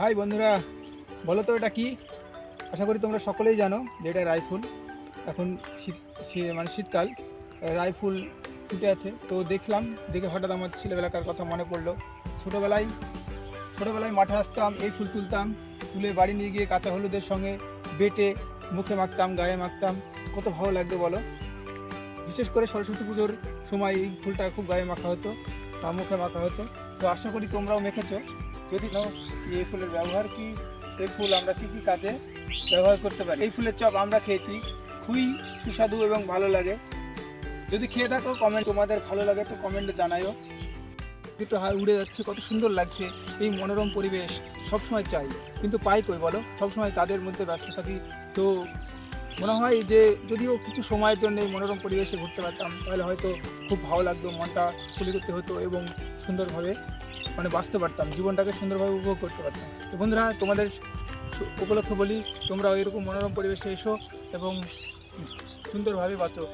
High বন্ধুরা, বলো তো এটা কি? আশা করি তোমরা সকলেই জানো যে এটা রাইফুল। এখন শীত মানে শীতকাল, রাইফুল ফুটে আছে। তো দেখলাম, দেখে হঠাৎ আমার ছেলেবেলাকার কথা মনে পড়ল। ছোটোবেলায় ছোটোবেলায় মাঠে আসতাম, এই ফুল তুলতাম, তুলে বাড়ি নিয়ে গিয়ে কাঁচা হলুদের সঙ্গে বেটে মুখে মাখতাম, গায়ে মাখতাম। কত ভালো লাগতো বলো। বিশেষ করে সরস্বতী পুজোর সময় এই ফুলটা খুব গায়ে মাখা হতো বা মুখে মাখা হতো। তো আশা করি তোমরাও মেখেছো। যদি ধরো এই ফুলের ব্যবহার কি? এই ফুল আমরা কী কী কাজে ব্যবহার করতে পারি? এই ফুলের চপ আমরা খেয়েছি, খুবই সুস্বাদু এবং ভালো লাগে। যদি খেয়ে থাকো কমেন্ট তোমাদের ভালো লাগে তো কমেন্টে জানাইও দুটো হাত উড়ে যাচ্ছে, কত সুন্দর লাগছে, এই মনোরম পরিবেশ সবসময় চাই। কিন্তু পাই কই বলো? সবসময় কাদের মধ্যে ব্যস্ত থাকি। তো মনে হয় যে যদিও কিছু সময়ের জন্য এই মনোরম পরিবেশে ঘুরতে পারতাম, তাহলে হয়তো খুব ভালো লাগতো, মনটা ফুলি করতে হতো এবং সুন্দরভাবে মানে বাঁচতে পারতাম, জীবনটাকে সুন্দরভাবে উপভোগ করতে পারতাম। তো বন্ধুরা, তোমাদের উপলক্ষে বলি তোমরা এরকম মনোরম পরিবেশে এসো এবং সুন্দরভাবে বাঁচো।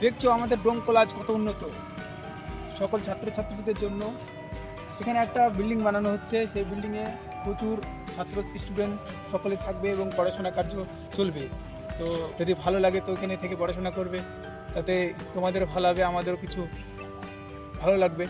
দেখছ আমাদের ডোমকল আজ কত উন্নত। সকল ছাত্রছাত্রীদের জন্য। এখানে একটা বিল্ডিং বানানো হচ্ছে। সেই বিল্ডিংয়ে প্রচুর ছাত্র স্টুডেন্ট সকলে থাকবে এবং পড়াশোনা কার্য চলবে। তো যদি ভালো লাগে তো এখানে থেকে পড়াশোনা করবে। তাতে তোমাদের ভালো হবে, আমাদেরও কিছু ভালো লাগবে।